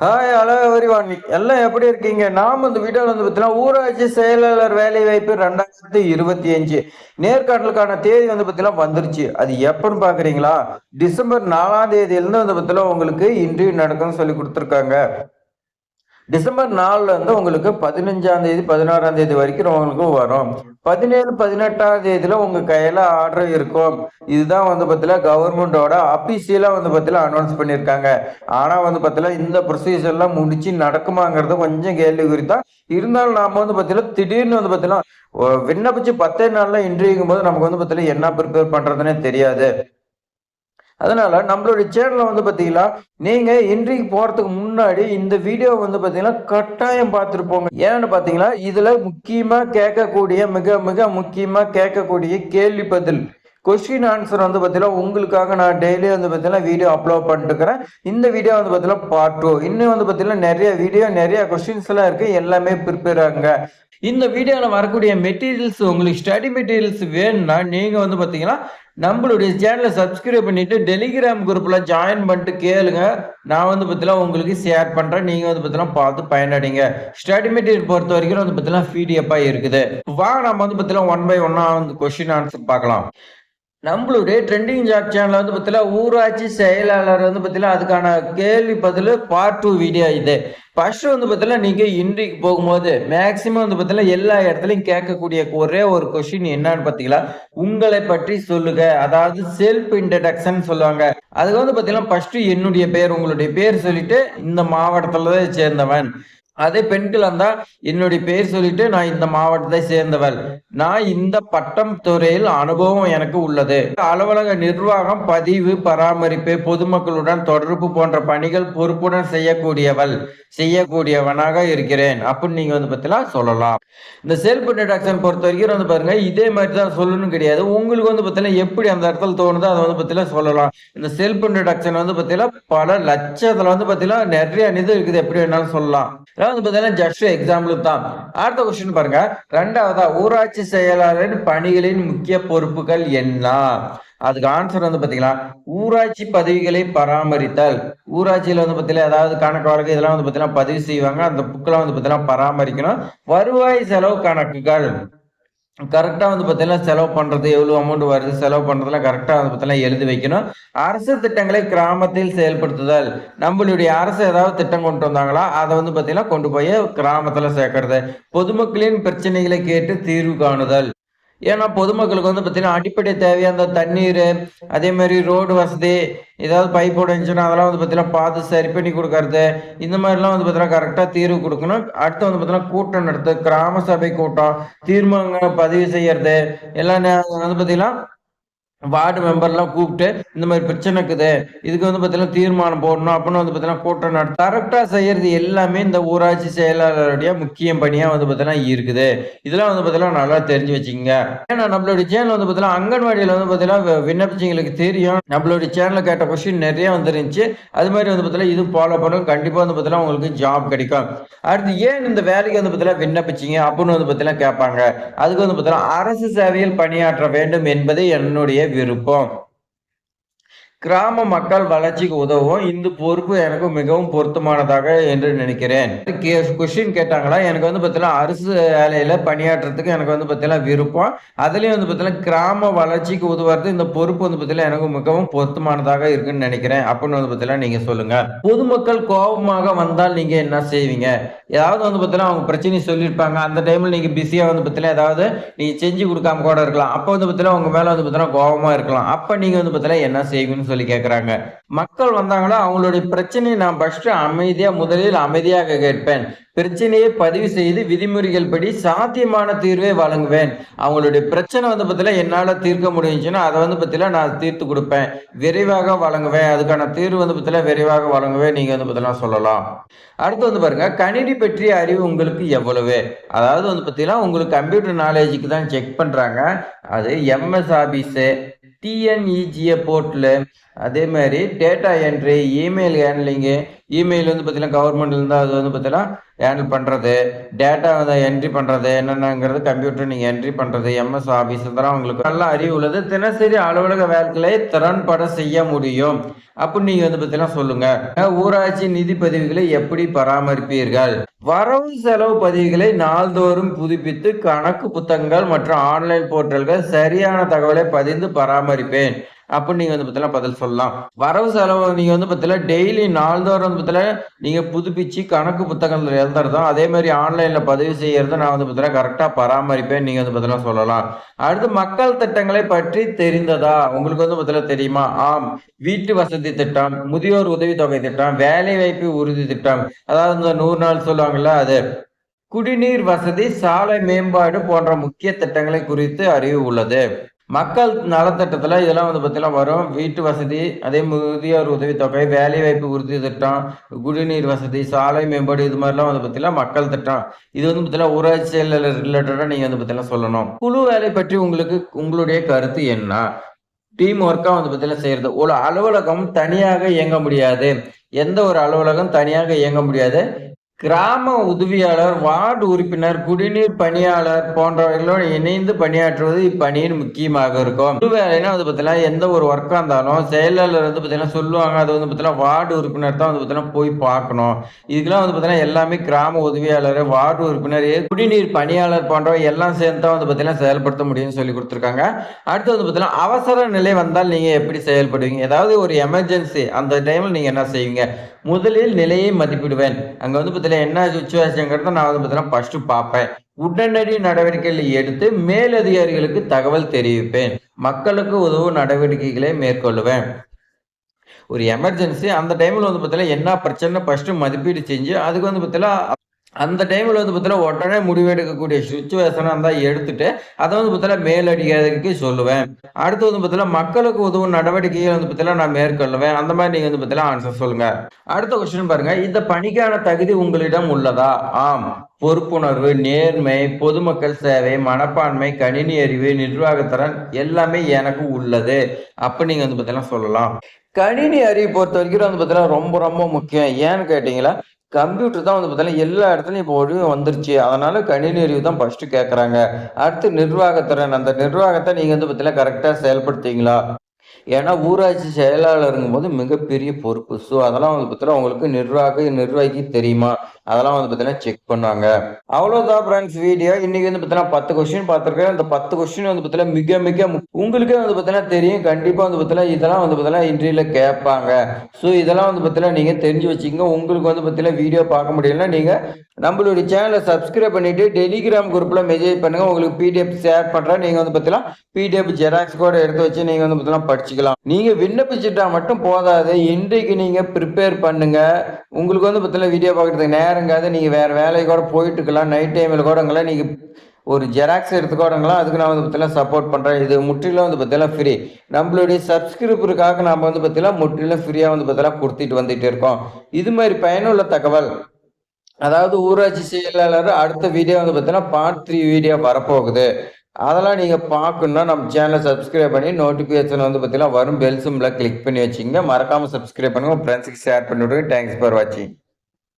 Hi hello everyone எல்லாம் எப்படி இருக்கீங்க? நாம் இந்த வீடியோவில் வந்து பார்த்தீங்கன்னா ஊராட்சி செயலாளர் வேலை வாய்ப்பு ரெண்டாயிரத்தி இருபத்தி அஞ்சு நேர்காணலுக்கான தேதி வந்து பார்த்தீங்கன்னா வந்துருச்சு. அது எப்போன்னு பார்க்குறீங்களா டிசம்பர் நாலாம் தேதியிலேருந்து வந்து பார்த்தீங்கன்னா உங்களுக்கு இன்டர்வியூ நடக்கும்னு சொல்லி கொடுத்துருக்காங்க. டிசம்பர் நாலுல இருந்து உங்களுக்கு பதினஞ்சாம் தேதி பதினாறாம் தேதி வரைக்கும் உங்களுக்கு வரும். பதினேழு பதினெட்டாம் தேதியில உங்க கையில ஆர்டர் இருக்கும். இதுதான் வந்து பார்த்தீங்கன்னா கவர்மெண்டோட அபிஷியலா வந்து பார்த்தீங்கன்னா அனௌன்ஸ் பண்ணியிருக்காங்க ஆனா வந்து பார்த்தீங்கன்னா இந்த ப்ரொசீஜர்லாம் முடிச்சு நடக்குமாங்கிறது கொஞ்சம் கேள்விக்குறி தான். இருந்தாலும் நாம வந்து பார்த்தீங்கன்னா திடீர்னு வந்து பார்த்தீங்கன்னா விண்ணப்பிச்சு பத்தே நாள்ல இன்டர்வியூங்கும் போது நமக்கு வந்து பார்த்தீங்கன்னா என்ன ப்ரிப்பேர் பண்றதுன்னே தெரியாது. அதனால நம்மளுடைய சேனலை வந்து பார்த்தீங்கன்னா நீங்க இன்றைக்கு போறதுக்கு முன்னாடி இந்த வீடியோ வந்து பார்த்தீங்கன்னா கட்டாயம் பார்த்துருப்போங்க ஏன்னு பார்த்தீங்கன்னா இதுல முக்கியமா கேட்கக்கூடிய மிக மிக முக்கியமா கேட்கக்கூடிய கேள்வி பதில். கொஸ்டின் ஆன்சர் வந்து பார்த்தீங்கன்னா உங்களுக்காக நான் டெய்லி வந்து பார்த்தீங்கன்னா வீடியோ அப்லோட் பண்ணிட்டுக்கிறேன் இந்த வீடியோ வந்து பார்த்தீங்கன்னா பார்ட் டூ இன்னும் வந்து பார்த்தீங்கன்னா நிறைய வீடியோ நிறைய கொஸ்டின்ஸ் எல்லாம் இருக்கு. எல்லாமே ப்ரிப்பேர் ஆகுங்க. இந்த வீடியோவில் வரக்கூடிய மெட்டீரியல்ஸ் உங்களுக்கு ஸ்டடி மெட்டீரியல்ஸ் வேணும்னா நீங்கள் வந்து பார்த்தீங்கன்னா நம்மளுடைய சேனலை சப்ஸ்கிரைப் பண்ணிவிட்டு டெலிகிராம் குரூப்பில் ஜாயின் பண்ணிட்டு கேளுங்க. நான் வந்து பார்த்தீங்கன்னா உங்களுக்கு ஷேர் பண்ணுறேன் நீங்கள் வந்து பார்த்தீங்கன்னா பார்த்து பயனடைங்க. ஸ்டடி மெட்டீரியல் பொறுத்த வரைக்கும் வந்து பார்த்தீங்கன்னா பிடிஎஃபாக இருக்குது. வா நம்ம வந்து பார்த்தீங்கன்னா ஒன் பை ஒன்னாக வந்து கொஸ்டின் ஆன்சர் பார்க்கலாம். நம்மளுடைய ட்ரெண்டிங் ஜாப் சேனல் வந்து பார்த்தீங்கன்னா ஊராட்சி செயலாளர் வந்து பார்த்தீங்கன்னா அதுக்கான கேள்வி பதில் பார்ட் டூ வீடியோ இது. ஃபர்ஸ்ட் வந்து பார்த்தீங்கன்னா நீங்கள் இன்றைக்கு போகும்போது மேக்சிமம் வந்து பார்த்தீங்கன்னா எல்லா இடத்துலையும் கேட்கக்கூடிய ஒரே ஒரு கொஸ்டின் என்னன்னு பார்த்தீங்கன்னா உங்களை பற்றி சொல்லுங்க. அதாவது செல்ஃப் இன்ட்ரடக்ஷன் சொல்லுவாங்க. அதுக்கு வந்து பார்த்தீங்கன்னா ஃபர்ஸ்ட் என்னுடைய பேர் உங்களுடைய பேர் சொல்லிட்டு இந்த மாவட்டத்தில் தான் சேர்ந்தவன். அதே பெண்கள் இருந்தா என்னுடைய பேர் சொல்லிட்டு நான் இந்த மாவட்டத்தை சேர்ந்தவள். நான் இந்த பட்டம் துறையில் அனுபவம் எனக்கு உள்ளது. அலுவலக நிர்வாகம் பதிவு பராமரிப்பு பொதுமக்களுடன் தொடர்பு போன்ற பணிகள் பொறுப்புடன் செய்யக்கூடியவள் செய்யக்கூடியவனாக இருக்கிறேன். அப்படின்னு நீங்க வந்து பார்த்தீங்கன்னா சொல்லலாம். இந்த செல்ஃப் இன்ட்ரடக்ஷன் பொறுத்த வரைக்கும் வந்து பாருங்க இதே மாதிரி தான் சொல்லணும் கிடையாது. உங்களுக்கு வந்து பார்த்தீங்கன்னா எப்படி அந்த இடத்துல தோணுதோ அதை வந்து பார்த்தீங்கன்னா சொல்லலாம். இந்த செல்ஃப் இன்ட்ரடக்ஷன் வந்து பார்த்தீங்கன்னா பல லட்சத்துல வந்து பார்த்தீங்கன்னா நிறைய இது இருக்குது. எப்படி வேணாலும் சொல்லலாம். வந்து பார்த்தீங்கன்னா ஜஸ்ட் எக்ஸாம்பிள் தான். அடுத்த கொஸ்டின் பாருங்க. ரெண்டாவதா ஊராட்சி செயலாளரின் பணிகளின் முக்கிய பொறுப்புகள் என்ன? அதுக்கு ஆன்சர் வந்து பாத்தீங்களா ஊராட்சி பதவிகளை பராமரித்தல். ஊராட்சியில வந்து பாத்தீங்கன்னா ஏதாவது கணக்கு வழக்கு இதெல்லாம் வந்து பாத்தீங்கன்னா பதிவு செய்வாங்க. அந்த புக்கெல்லாம் வந்து பாத்தீங்கன்னா பராமரிக்கணும். வருவாய் செலவு கணக்குகள். கரெக்டாக வந்து பார்த்தீங்கன்னா செலவு பண்ணுறது எவ்வளோ அமௌண்ட் வருது செலவு பண்ணுறதுலாம் கரெக்டாக வந்து பார்த்தீங்கன்னா எழுதி வைக்கணும். அரசு திட்டங்களை கிராமத்தில் செயல்படுத்துதல். நம்மளுடைய அரசு ஏதாவது திட்டம் கொண்டு வந்தாங்களா அதை வந்து பார்த்தீங்கன்னா கொண்டு போய் கிராமத்தில் சேர்க்கறது. பொதுமக்களின் பிரச்சனைகளை கேட்டு தீர்வு காணுதல். ஏன்னா பொதுமக்களுக்கு வந்து பார்த்தீங்கன்னா அடிப்படை தேவையான அந்த தண்ணீர் அதே மாதிரி ரோடு வசதி ஏதாவது பைப் உடஞ்சுன்னா அதெல்லாம் வந்து பார்த்தீங்கன்னா பார்த்து சரி பண்ணி கொடுக்கறது இந்த மாதிரிலாம் வந்து பார்த்தீங்கன்னா கரெக்டாக தீர்வு கொடுக்கணும். அடுத்து வந்து பார்த்தீங்கன்னா கூட்டம் நடத்து கிராம சபை கூட்டம் தீர்மானங்கள் பதிவு செய்யறது எல்லாம் வந்து பார்த்தீங்கன்னா வார்டு மெம்பர்லாம் கூப்பிட்டு இந்த மாதிரி பிரச்சனை இருக்குது இதுக்கு வந்து பார்த்தீங்கன்னா தீர்மானம் போடணும் அப்படின்னு வந்து பார்த்தீங்கன்னா கூட்டம் நடத்த கரெக்டாக செய்யறது எல்லாமே இந்த ஊராட்சி செயலாளருடைய முக்கிய பணியாக வந்து பார்த்தீங்கன்னா இருக்குது இதெல்லாம் வந்து பார்த்தீங்கன்னா நல்லா தெரிஞ்சு வச்சுக்கோங்க ஏன்னா நம்மளுடைய சேனல் வந்து பார்த்தீங்கன்னா அங்கன்வாடியில் வந்து பார்த்தீங்கன்னா விண்ணப்பிச்சிங்களுக்கு தெரியும் நம்மளுடைய சேனலில் கேட்ட கொஸ்டின் நிறைய வந்துருந்துச்சு அது மாதிரி வந்து பார்த்தீங்கன்னா இது ஃபாலோ பண்ணும் கண்டிப்பாக வந்து பார்த்தீங்கன்னா உங்களுக்கு ஜாப் கிடைக்கும் அடுத்து ஏன் இந்த வேலைக்கு வந்து பார்த்தீங்கன்னா விண்ணப்பிச்சிங்க அப்படின்னு வந்து பார்த்தீங்கன்னா கேட்பாங்க அதுக்கு வந்து பார்த்தீங்கன்னா அரசு சேவையில் பணியாற்ற வேண்டும் என்பது என்னுடைய விருப்பம் கிராம மக்கள் வளர்ச்சிக்கு உதவும். இந்த பொறுப்பு எனக்கு மிகவும் பொருத்தமானதாக என்று நினைக்கிறேன். கொஸ்டின் கேட்டாங்களா? எனக்கு வந்து பார்த்தீங்கன்னா அரசு வேலையில் பணியாற்றுறதுக்கு எனக்கு வந்து பார்த்தீங்கன்னா விருப்பம். அதுலேயும் வந்து பார்த்தீங்கன்னா கிராம வளர்ச்சிக்கு உதவுறது இந்த பொறுப்பு வந்து பார்த்தீங்கன்னா எனக்கு மிகவும் பொருத்தமானதாக இருக்குன்னு நினைக்கிறேன். அப்படின்னு வந்து பார்த்தீங்கன்னா நீங்கள் சொல்லுங்கள் பொதுமக்கள் கோபமாக வந்தால் நீங்கள் என்ன செய்வீங்க? ஏதாவது வந்து பார்த்தீங்கன்னா அவங்க பிரச்சனையை சொல்லியிருப்பாங்க. அந்த டைமில் நீங்கள் பிஸியாக வந்து பார்த்தீங்கன்னா ஏதாவது நீங்கள் செஞ்சு கொடுக்காம கூட இருக்கலாம். அப்போ வந்து பார்த்தீங்கன்னா உங்கள் மேலே வந்து பார்த்தீங்கன்னா கோபமாக இருக்கலாம். அப்போ நீங்கள் வந்து பார்த்தீங்கன்னா என்ன செய்வீங்கன்னு சொல்லி கேட்குறாங்க மக்கள் வந்தாங்களோ அவங்களுடைய பிரச்சனையை நான் ஃபர்ஸ்ட் அமைதியா முதலில் அமைதியாக கேட்பேன். பிரச்சனையை பதிவு செய்து விதிமுறைகள் படி சாத்தியமான தீர்வை வழங்குவேன். அவங்களுடைய பிரச்சனை வந்து பார்த்தீங்கன்னா என்னால் தீர்க்க முடிஞ்சுன்னா அதை வந்து பார்த்தீங்கன்னா நான் தீர்த்து கொடுப்பேன். விரைவாக வழங்குவேன். அதுக்கான தீர்வு வந்து பார்த்தீங்கன்னா விரைவாக வழங்குவேன். நீங்கள் வந்து பார்த்தீங்கன்னா சொல்லலாம். அடுத்து வந்து பாருங்க கணினி பற்றிய அறிவு உங்களுக்கு எவ்வளவு? அதாவது வந்து பார்த்தீங்கன்னா உங்களுக்கு கம்ப்யூட்டர் நாலேஜுக்கு தான் செக் பண்ணுறாங்க அது எம்எஸ் ஆபீஸு டிஎன்இஜிஏ போர்ட்டில் அதே மாதிரி data entry email handling email வந்து பார்த்தீங்கன்னா கவர்மெண்ட்லேருந்து அது வந்து பார்த்தீங்கன்னா ஹேண்டில் பண்ணுறது டேட்டா வந்து என்ட்ரி பண்ணுறது என்னென்னங்கிறது கம்ப்யூட்டர் நீங்கள் என்ட்ரி பண்ணுறது எம்எஸ் ஆஃபீஸ் இதெல்லாம் உங்களுக்கு நல்ல அறிவு உள்ளது. தினசரி அலுவலக வேலைகளை திறன்பட செய்ய முடியும். அப்படின்னு நீங்கள் வந்து பார்த்தீங்கன்னா சொல்லுங்கள் ஊராட்சி நிதி பதிவுகளை எப்படி பராமரிப்பீர்கள்? வரவு செலவு பதிவுகளை நாள்தோறும் புதுப்பித்து கணக்கு புத்தகங்கள் மற்றும் ஆன்லைன் போர்ட்டல்கள் சரியான தகவலை பதிந்து பராமரிப்பேன். அப்படின்னு நீங்க வந்து பார்த்தீங்கன்னா பதில் சொல்லலாம். வரவு செலவு நீங்க வந்து பார்த்தீங்கன்னா டெய்லி நாள்தோறும் வந்து பார்த்தீங்கன்னா நீங்க புதுப்பிச்சு கணக்கு புத்தகங்கள் எழுதுறதும் அதே மாதிரி ஆன்லைன்ல பதிவு செய்யறதும் நான் வந்து பார்த்தீங்கன்னா கரெக்டா பராமரிப்பேன் நீங்க வந்து பார்த்தீங்கன்னா சொல்லலாம். அடுத்து மக்கள் திட்டங்களை பற்றி தெரிந்ததா? உங்களுக்கு வந்து பார்த்தீங்கன்னா தெரியுமா? ஆம். வீட்டு வசதி திட்டம் முதியோர் உதவித்தொகை திட்டம் வேலை வாய்ப்பு உறுதி திட்டம். அதாவது இந்த நூறு நாள் சொல்லுவாங்கல்ல அது. குடிநீர் வசதி சாலை மேம்பாடு போன்ற முக்கிய திட்டங்களை குறித்து அறிவு உள்ளது. மக்கள் நலத்திட்டத்தில் இதெல்லாம் வந்து பார்த்தீங்கன்னா வரும். வீட்டு வசதி அதே முதியோர் உதவித்தொகை வேலைவாய்ப்பு உறுதி திட்டம் குடிநீர் வசதி சாலை மேம்பாடு இது மாதிரிலாம் வந்து பார்த்தீங்கன்னா மக்கள் திட்டம். இது வந்து பார்த்தீங்கன்னா ஊராட்சி ரிலேட்டடாக நீங்கள் வந்து பார்த்தீங்கன்னா சொல்லணும். குழு வேலை பற்றி உங்களுக்கு உங்களுடைய கருத்து என்ன? டீம் ஒர்க்காக வந்து பார்த்தீங்கன்னா செய்கிறது ஒரு அலுவலகம் தனியாக இயங்க முடியாது. எந்த ஒரு அலுவலகம் தனியாக இயங்க முடியாது. கிராம உதவியாளர் வார்டு உறுப்பினர் குடிநீர் பணியாளர் போன்றவர்களோடு இணைந்து பணியாற்றுவது இப்பணியின் முக்கியமாக இருக்கும். வேலைன்னா வந்து பார்த்தீங்கன்னா எந்த ஒரு ஒர்க்காக இருந்தாலும் செயலாளர் வந்து பார்த்தீங்கன்னா சொல்லுவாங்க. அது வந்து பார்த்தீங்கன்னா வார்டு உறுப்பினர் தான் வந்து பார்த்தீங்கன்னா போய் பார்க்கணும். இதுக்கெல்லாம் வந்து பார்த்தீங்கன்னா எல்லாமே கிராம உதவியாளர் வார்டு உறுப்பினர் குடிநீர் பணியாளர் போன்றவை எல்லாம் சேர்ந்து தான் வந்து பார்த்தீங்கன்னா செயல்படுத்த முடியும்னு சொல்லி கொடுத்துருக்காங்க. அடுத்து வந்து பார்த்தீங்கன்னா அவசர நிலை வந்தால் நீங்கள் எப்படி செயல்படுவீங்க? ஏதாவது ஒரு எமர்ஜென்சி அந்த டைமில் நீங்கள் என்ன செய்வீங்க? முதலில் நிலையை மதிப்பிடுவேன். அங்கே வந்து பார்த்தீங்கன்னா என்ன சுச்சுவேஷனுங்கிறத நான் வந்து பார்த்தீங்கன்னா ஃபஸ்ட்டு பார்ப்பேன். உடனடி நடவடிக்கைகளை எடுத்து மேலதிகாரிகளுக்கு தகவல் தெரிவிப்பேன். மக்களுக்கு உதவும் நடவடிக்கைகளை மேற்கொள்ளுவேன் ஒரு எமர்ஜென்சி அந்த டைமில் வந்து பார்த்தீங்கன்னா என்ன பிரச்சனை ஃபஸ்ட்டு மதிப்பீடு செஞ்சு அதுக்கு வந்து பார்த்தீங்கன்னா அந்த டைமில் வந்து பார்த்தீங்கன்னா உடனே முடிவெடுக்கக்கூடிய சுச்சுவேஷனாக தான் எடுத்துட்டு அதை வந்து பார்த்தீங்கன்னா மேலடிக்கிறதுக்கு சொல்லுவேன். அடுத்து வந்து பார்த்தீங்கன்னா மக்களுக்கு உதவும் நடவடிக்கைகள் வந்து பார்த்தீங்கன்னா நான் மேற்கொள்ளுவேன். அந்த மாதிரி நீங்கள் வந்து பார்த்தீங்கன்னா ஆன்சர் சொல்லுங்க. அடுத்த கொஸ்டின் பாருங்க. இந்த பணிக்கான தகுதி உங்களிடம் உள்ளதா? ஆம். பொறுப்புணர்வு நேர்மை பொதுமக்கள் சேவை மனப்பான்மை கணினி அறிவு நிர்வாகத்திறன் எல்லாமே எனக்கு உள்ளது. அப்போ நீங்கள் வந்து பார்த்தீங்கன்னா சொல்லலாம். கணினி அறிவு பொறுத்த வரைக்கும் வந்து பார்த்தீங்கன்னா ரொம்ப ரொம்ப முக்கியம். ஏன்னு கேட்டிங்களா? கம்ப்யூட்டர் தான் வந்து பார்த்தீங்கன்னா எல்லா இடத்துலையும் இப்போ ஒழுங்கு வந்துருச்சு. அதனால கணினி அறிவு தான் ஃபஸ்ட்டு கேட்குறாங்க அடுத்து நிர்வாகத்திறன் அந்த நிர்வாகத்தை நீங்கள் வந்து பார்த்தீங்கன்னா கரெக்டாக செயல்படுத்திங்களா ஏன்னா ஊராட்சி செயலாளருங்கும் போது மிகப்பெரிய பொறுப்பு ஸோ அதெல்லாம் வந்து பார்த்தீங்கன்னா உங்களுக்கு நிர்வாக நிர்வாகி தெரியுமா அதெல்லாம் வந்து பார்த்தீங்கன்னா செக் பண்ணாங்க அவ்வளோதான் ஃப்ரெண்ட்ஸ் வீடியோ இன்னைக்கு வந்து பார்த்தீங்கன்னா பத்து கொஸ்டின் பார்த்துருக்கேன் இந்த பத்து கொஸ்டின் வந்து பார்த்தீங்கன்னா மிக மிக உங்களுக்கே வந்து பார்த்தீங்கன்னா தெரியும் கண்டிப்பாக வந்து பார்த்தீங்கன்னா இதெல்லாம் வந்து பார்த்தீங்கன்னா இன்டர்வியூவில் கேட்பாங்க ஸோ இதெல்லாம் வந்து பார்த்தீங்கன்னா நீங்கள் தெரிஞ்சு வச்சுக்கோங்க உங்களுக்கு வந்து பார்த்தீங்கன்னா வீடியோ பார்க்க முடியலன்னா நீங்கள் நம்மளுடைய சேனலை சப்ஸ்கிரைப் பண்ணிட்டு டெலிகிராம் குரூப்பில் மெசேஜ் பண்ணுங்க உங்களுக்கு பிடிஎஃப் ஷேர் பண்ணுறேன் நீங்கள் வந்து பார்த்தீங்கன்னா பிடிஎஃப் ஜெராக்ஸ் கூட எடுத்து வச்சு நீங்கள் வந்து பார்த்தீங்கன்னா படிச்சு படிச்சுக்கலாம் நீங்கள் விண்ணப்பிச்சுட்டா மட்டும் போதாது. இன்றைக்கு நீங்கள் ப்ரிப்பேர் பண்ணுங்க. உங்களுக்கு வந்து பார்த்தீங்கன்னா வீடியோ பார்க்குறதுக்கு நேரங்காது நீங்கள் வேறு வேலை கூட போயிட்டு இருக்கலாம் நைட் டைமில் கூடங்களா நீங்கள் ஒரு ஜெராக்ஸ் எடுத்துக்கோடுங்களா அதுக்கு நான் வந்து பார்த்தீங்கன்னா சப்போர்ட் பண்ணுறேன் இது முற்றிலும் வந்து பார்த்தீங்கன்னா ஃப்ரீ நம்மளுடைய சப்ஸ்கிரிப்பருக்காக நாம் வந்து பார்த்தீங்கன்னா முற்றிலும் ஃப்ரீயாக வந்து பார்த்தீங்கன்னா கொடுத்துட்டு வந்துட்டு இருக்கோம். இது மாதிரி பயனுள்ள தகவல். அதாவது ஊராட்சி செயலாளர் அடுத்த வீடியோ வந்து பார்த்தீங்கன்னா பார்ட் த்ரீ வீடியோ வரப்போகுது. அதெல்லாம் நீங்கள் பார்க்கணுன்னா நம்ம சேனலை சப்ஸ்கிரைப் பண்ணி நோட்டிஃபிகேஷன் வந்து பார்த்தீங்கன்னா வரும் பெல் சிம்பில் கிளிக் பண்ணி வச்சுங்க மறக்காமல் சப்ஸ்கிரைப் பண்ணுங்கள் ஃப்ரெண்ட்ஸுக்கு ஷேர் பண்ணி விடுங்க தேங்க்ஸ் ஃபார் வாட்சிங்